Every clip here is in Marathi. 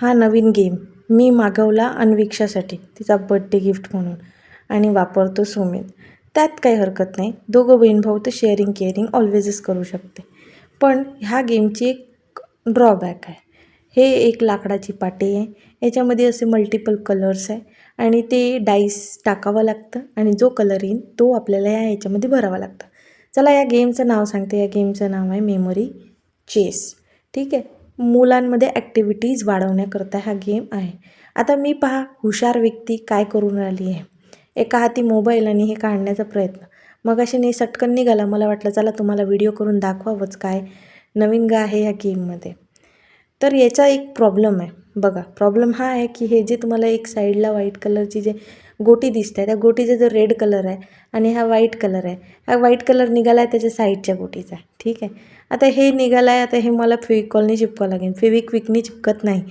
हा नवीन गेम मी मागवला अन्विक्षासाठी तिचा बड्डे गिफ्ट म्हणून. आणि वापरतो सुमित. त्यात काही हरकत नाही. दोघं बहीण भाऊ तर शेअरिंग केअरिंग ऑलवेजच करू शकते. पण ह्या गेमची एक ड्रॉबॅक आहे. हे एक लाकडाची पाटी आहे. याच्यामध्ये असे मल्टिपल कलर्स आहे. आणि ते डाईस टाकावं लागतं आणि जो कलर येईल तो आपल्याला या याच्यामध्ये भरावा लागतं. चला या गेमचं नाव सांगते. या गेमचं नाव आहे मेमोरी चेस ठीक आहे? मुलांमध्ये ॲक्टिव्हिटीज वाढवण्याकरता हा गेम आहे. आता मी पहा हुशार व्यक्ती काय करून राहिली आहे? एका हाती मोबाईल आणि हे काढण्याचा प्रयत्न. मग अशी नाही सटकन निघाला. मला वाटलं चला तुम्हाला व्हिडिओ करून दाखवावंच काय नवीन गा आहे ह्या गेममध्ये तर याचा एक प्रॉब्लेम आहे. बघा प्रॉब्लेम हा आहे की हे जे तुम्हाला एक साईडला व्हाईट कलरची जे गोटी दिसत. आहे त्या गोटीचा जो रेड कलर आहे आणि हा व्हाईट कलर आहे. हा व्हाईट कलर निघाला आहे त्याच्या साईडच्या गोटीचा. ठीक आहे? आता हे निघाला आहे. आता हे मला फेविकॉलनी चिपकावं लागेल. फेविक्विकनी चिपकत नाही.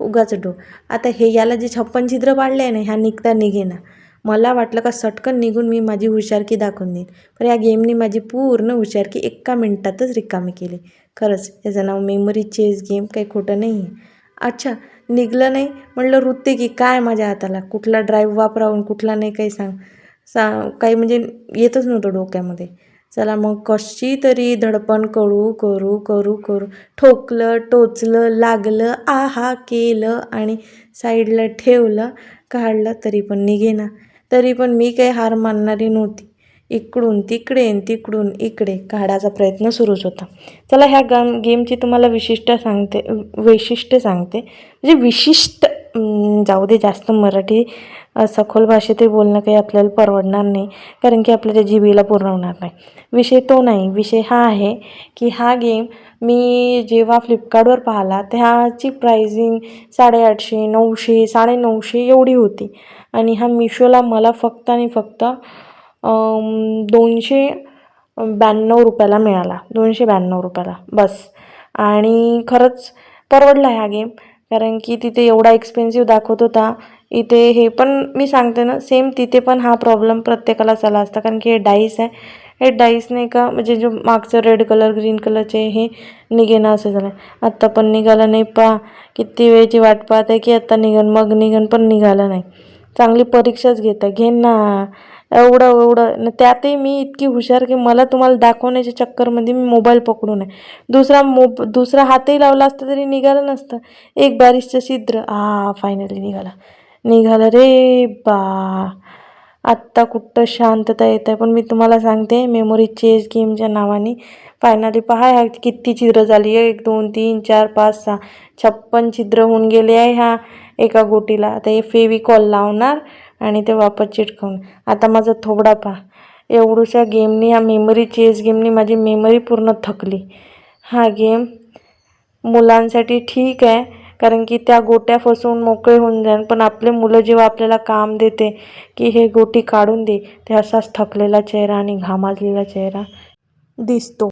उगाच डो. आता हे याला जे छप्पन छिद्र पाडले आहे ना ह्या निघता निघेना मला वाटलं का सटकन निघून मी माझी हुशारकी दाखवून देईन. पण या गेमनी माझी पूर्ण हुशारकी एका मिनटातच रिकामी केली. खरंच याचं नाव मेमरी चेस गेम काही खोटं नाही आहे अच्छा निघलं नाही? म्हणलं रुतते की काय माझ्या हाताला? कुठला ड्राईव्ह वापरावून कुठला नाही काही सांग. सा काही म्हणजे येतच नव्हतं डोक्यामध्ये. चला मग कशी तरी धडपण करू करू करू करू. ठोकलं टोचलं लागलं आहा केलं आणि साईडला ठेवलं. काढलं तरी पण निघेना. तरी पण मी काही हार मानणारी नव्हती. इकडून तिकडे तिकडून इकडे काढायचा प्रयत्न सुरूच होता. चला ह्या गम गेमची तुम्हाला विशिष्ट सांगते वैशिष्ट्य सांगते. म्हणजे विशिष्ट जाऊ दे जास्त मराठी सखोल भाषेतही बोलणं काही आपल्याला परवडणार नाही कारण की आपल्या त्या जिबीला पुरवणार नाही. विषय तो नाही. विषय हा आहे की हा गेम मी जेव्हा फ्लिपकार्टवर पाहिला त्याची प्राइजिंग साडेआठशे नऊशे साडेनऊशे एवढी होती. आणि हा मिशोला मला फक्त आणि फक्त दोनशे ब्याण्णव रुपयाला मिळाला. दोनशे ब्याण्णव रुपयाला. बस. आणि खरंच परवडला हा गेम कारण की तिथे एवढा एक्सपेन्सिव्ह दाखवत होता. इथे हे पण मी सांगते ना सेम तिथे पण हा प्रॉब्लेम प्रत्येकाला चाला असता. कारण की हे डाईस आहे. हे डाईस नाही का म्हणजे जो मागचं रेड कलर ग्रीन कलरचे हे निघेना असं झालं आत्ता पण निघालं नाही. पा किती वेळची वाट पाहत आहे की आत्ता निघन मग निघन पण निघालं नाही. चांगली परीक्षाच घेता घे ना. एवढं एवढं. न त्यातही मी इतकी हुशार की मला तुम्हाला दाखवण्याच्या चक्करमध्ये मी मोबाईल पकडून आहे दुसरा मोब दुसरा हातही लावला असता तरी निघालं नसतं. एक बारिशचं छिद्र. आ फायनली निघाला. निघालं रे बा. आत्ता कुठं शांतता येत आहे पण मी तुम्हाला सांगते मेमोरी चेस गेमच्या नावाने फायनली पहा ह्या किती छिद्र झाली? एक दोन तीन चार पाच सहा छप्पन छिद्र होऊन गेले आहे ह्या एका गोटीला. आता हे फेविकॉल लावणार आणि ते वापस चिटकवून. आता माझा थोबडा पहा. एवढूशा गेमनी ह्या मेमरी चेस गेमनी माझी मेमरी पूर्ण थकली. हा गेम मुलांसाठी ठीक आहे कारण की त्या गोट्या फसवून मोकळे होऊन जाईल पण आपले मुलं जेव्हा आपल्याला काम देते की हे गोटी काढून दे ते असाच थकलेला चेहरा आणि घामाजलेला चेहरा दिसतो.